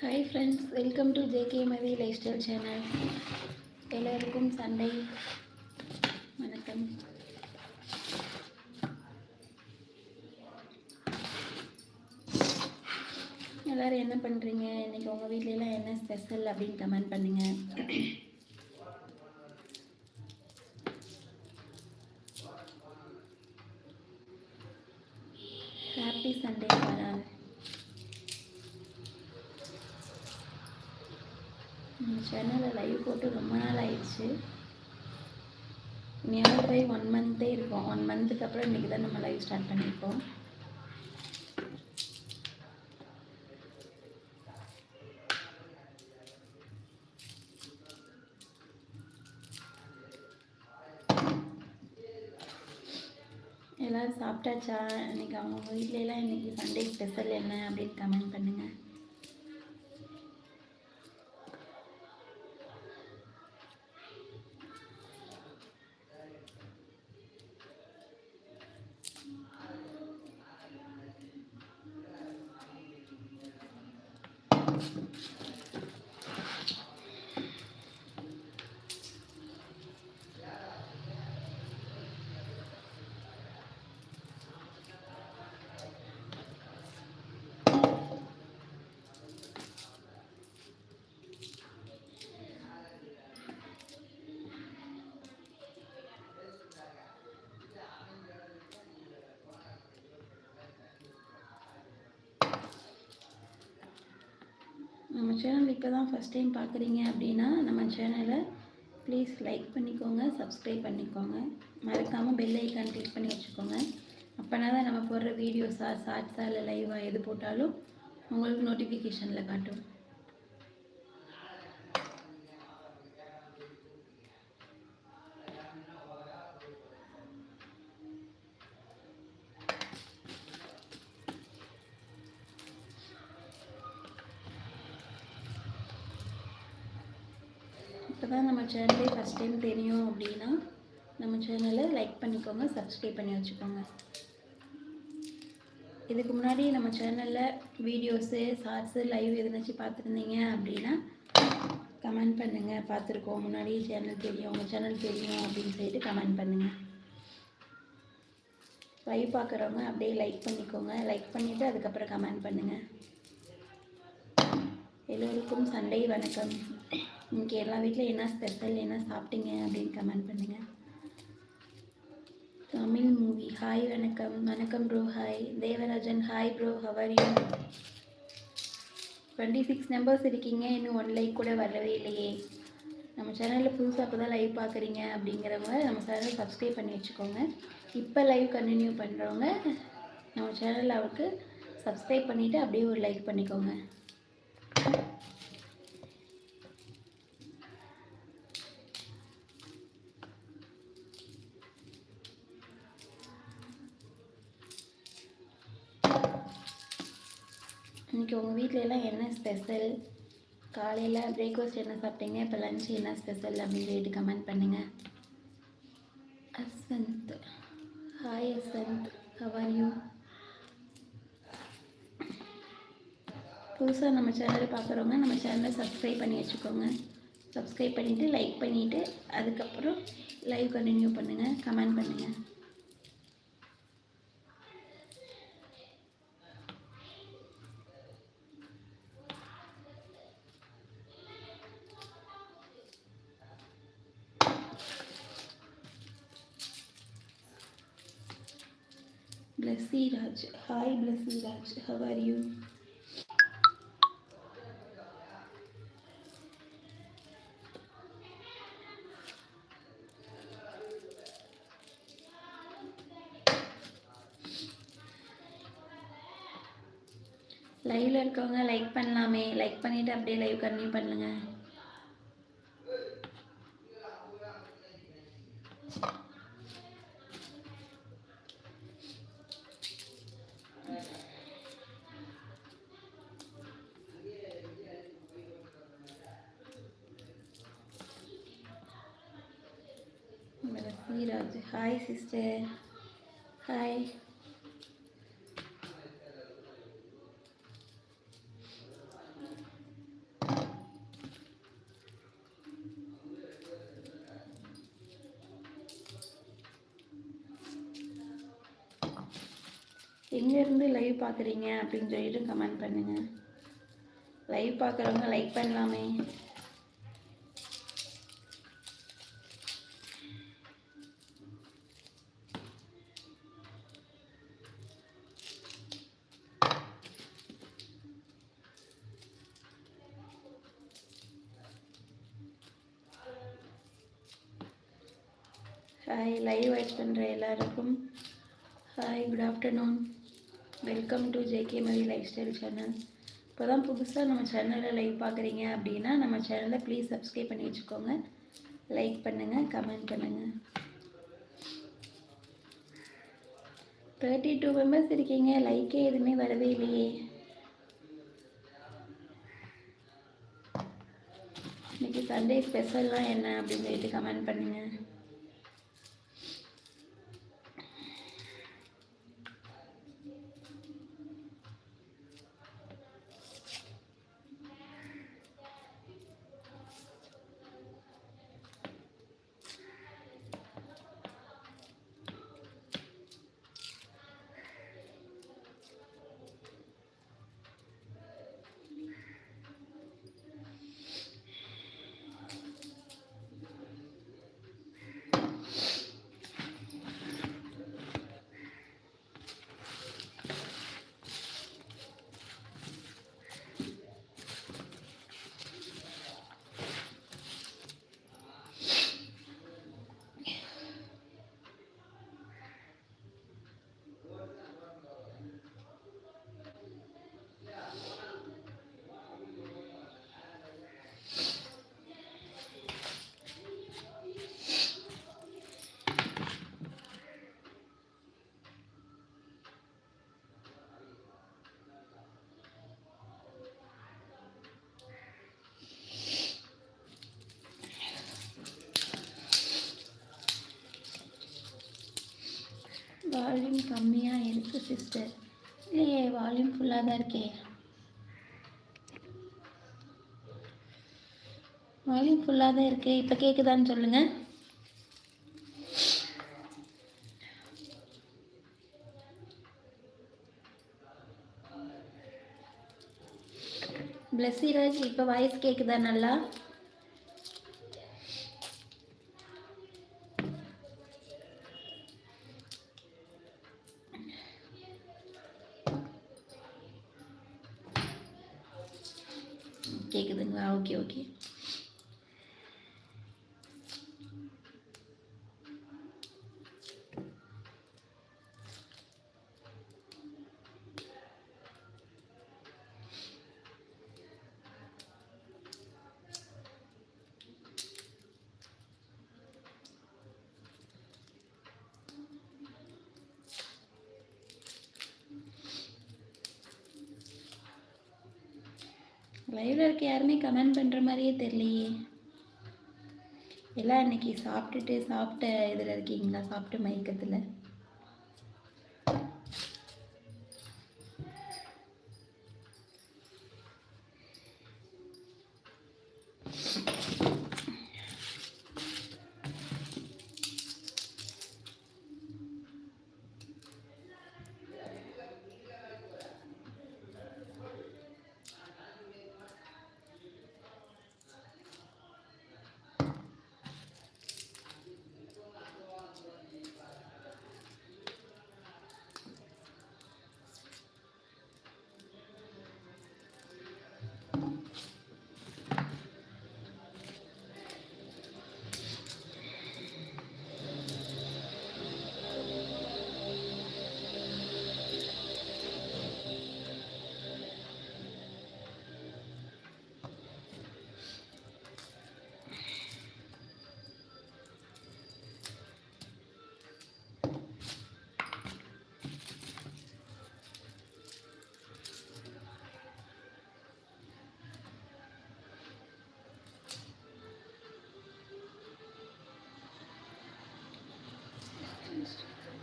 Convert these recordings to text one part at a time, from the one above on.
Hi friends welcome to JK Mathi lifestyle channel எல்லோருக்கும் சண்டை. வணக்கம். எல்லோரும் என்ன பண்ணுறீங்க இன்றைக்கி உங்கள் வீட்லலாம் என்ன ஸ்பெஷல் அப்படின்னு கமெண்ட் பண்ணுங்கள் ஹாப்பி சண்டே வரால் சேனலில் லைவ் போட்டு ரொம்ப நாள் ஆயிடுச்சு. நியர் பை ஒன் மந்த்தே இருக்கும் ஒன் மந்த்துக்கு அப்புறம் இன்றைக்கி தான் நம்ம லைவ் ஸ்டார்ட் பண்ணியிருக்கோம் எல்லோரும் சாப்பிட்டாச்சா? இன்னைக்கு அவங்க வீட்லலாம் இன்னைக்கு சண்டே ஸ்பெஷல் என்ன அப்படின்னு கமெண்ட் பண்ணுங்கள் நம்ம சேனல் இப்போ தான் ஃபஸ்ட் டைம் பார்க்குறீங்க அப்படின்னா நம்ம சேனலை ப்ளீஸ் லைக் பண்ணிக்கோங்க சப்ஸ்கிரைப் பண்ணிக்கோங்க. மறக்காமல் பெல் ஐக்கான் கிளிக் பண்ணி வச்சுக்கோங்க. அப்போனா தான் நம்ம போடுற வீடியோஸாக ஷார்ட்ஸாக இல்லை லைவாக எது போட்டாலும் உங்களுக்கு நோட்டிஃபிகேஷனில் காட்டும். தான் நம்ம சேனலே ஃபஸ்ட் டைம் தெரியும் அப்படின்னா நம்ம சேனலை லைக் பண்ணிக்கோங்க சப்ஸ்கிரைப் பண்ணி வச்சுக்கோங்க. இதுக்கு முன்னாடி நம்ம சேனலில் வீடியோஸு ஷார்ட்ஸு லைவ் எதுனாச்சும் பார்த்துருந்தீங்க அப்படின்னா கமெண்ட் பண்ணுங்கள் பார்த்துருக்கோம். முன்னாடி சேனல் தெரியும் உங்கள் சேனல் தெரியும் அப்படின்னு சொல்லிட்டு கமெண்ட் பண்ணுங்கள் லைவ் பார்க்குறவங்க அப்படியே லைக் பண்ணிக்கோங்க. லைக் பண்ணிவிட்டு அதுக்கப்புறம் கமெண்ட் பண்ணுங்கள் எல்லோருக்கும் சண்டை வணக்கம். இன்னைக்கு எல்லா வீட்டில் என்ன ஸ்பெஷல் என்ன சாப்பிட்டீங்க அப்படின்னு கமெண்ட் பண்ணுங்கள் தமிழ் மூவி ஹாய் வணக்கம். வணக்கம் bro hi Devarajan hi bro how are you twenty six numbers இருக்கீங்க. இன்னும் ஒன் லைக் கூட வரவே இல்லையே. நம்ம சேனலில் புதுசாக அப்போ தான் லைவ் பார்க்குறீங்க அப்படிங்கிறவங்க நம்ம சேனலை சப்ஸ்கிரைப் பண்ணி வச்சுக்கோங்க. இப்போ லைவ் கண்டினியூ பண்ணுறவங்க நம்ம சேனலில் அவருக்கு சப்ஸ்கிரைப் பண்ணிவிட்டு அப்படியே ஒரு லைக் பண்ணிக்கோங்க. இன்றைக்கி உங்கள் வீட்டில எல்லாம் என்ன ஸ்பெஷல் காலையில் பிரேக்ஃபாஸ்ட் என்ன சாப்பிட்டீங்க? இப்போ லஞ்ச் என்ன ஸ்பெஷல் அப்படின்னு சொல்லிட்டு கமெண்ட் பண்ணுங்கள் Ashwanth. Hi Ashwanth. How are you புதுசாக நம்ம சேனல் பார்க்குறவங்க நம்ம சேனலை சப்ஸ்கிரைப் பண்ணி வச்சுக்கோங்க. சப்ஸ்கிரைப் பண்ணிவிட்டு லைக் பண்ணிவிட்டு அதுக்கப்புறம் லைவ் கண்டினியூ பண்ணுங்கள் கமெண்ட் பண்ணுங்கள் Blessy Raj. Hi, Blessy Raj. How are you? லைவ்ல இருக்கவங்க லைக் பண்ணலாமே லைக் பண்ணிட்டு அப்படியே லைவ் கண்டினியூ பண்ணுங்க எங்கேருந்து லைவ் பார்க்குறீங்க அப்படின்னு சொல்லிட்டு கமெண்ட் பண்ணுங்கள் லைவ் பார்க்குறவங்க லைக் பண்ணலாமே. ஹாய் லைவ் வாட்ச் பண்ணுற எல்லாருக்கும். Hi good afternoon welcome to JK Mari lifestyle channel இப்போ தான் புதுசாக நம்ம சேனலில் லைவ் பார்க்குறீங்க அப்படின்னா நம்ம சேனலை ப்ளீஸ் சப்ஸ்கிரைப் பண்ணி வச்சுக்கோங்க. லைக் பண்ணுங்கள் கமெண்ட் பண்ணுங்கள் தேர்ட்டி டூ மெம்பர்ஸ் இருக்கீங்க லைக்கே எதுவுமே வரவே இல்லையே. இன்னைக்கு சண்டே ஸ்பெஷல்லாம் என்ன அப்படின்னு சொல்லிட்டு கமெண்ட் பண்ணுங்கள் வால்யூம் கம்மியாக இருக்குது சிஸ்டர் இல்லையே வால்யூம் ஃபுல்லாக தான் இருக்கே. வால்யூம் ஃபுல்லாக தான் இருக்கு. இப்போ கேட்குதான்னு சொல்லுங்கள் பிளஸிராஜ் இப்போ வாய்ஸ் கேட்குதா நல்லா? கேட்குதுங்களா ஓகே ஓகே. லைவ்ல இருக்க யாருமே கமெண்ட் பண்ணுற மாதிரியே தெரியலையே. எல்லாம் இன்னைக்கு சாப்பிட்டுட்டு சாப்பிட்ட இதில் இருக்கீங்களா? சாப்பிட்ட மயக்கத்தில்.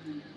Mm-hmm.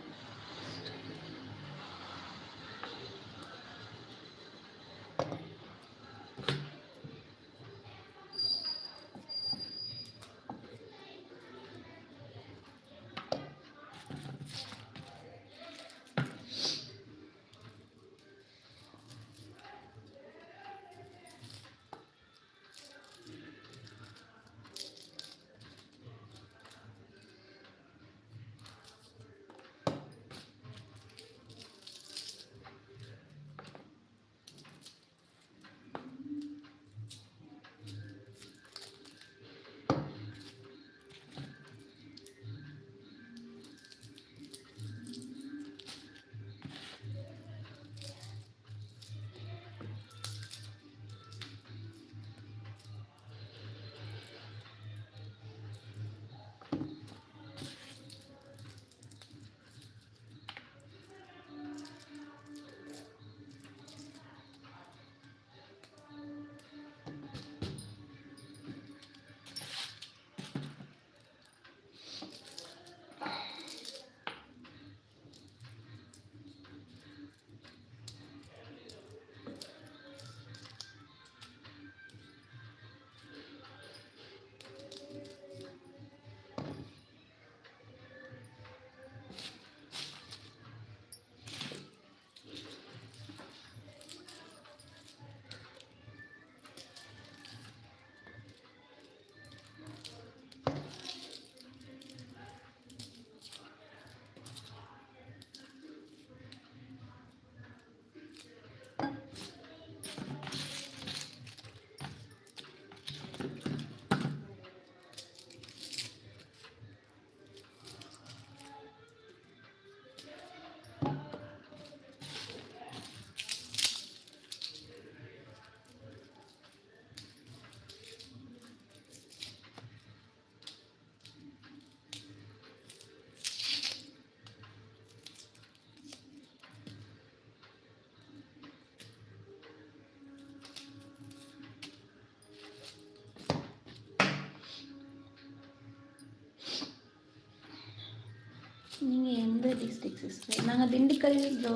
ಒಂದೇ ಡಿಸ್ಟಿಕ್ಸ್ ಇಸ್ರಿ ನಂಗೆ ದಿಂಡಿ ಕರೀಲಿದ್ದು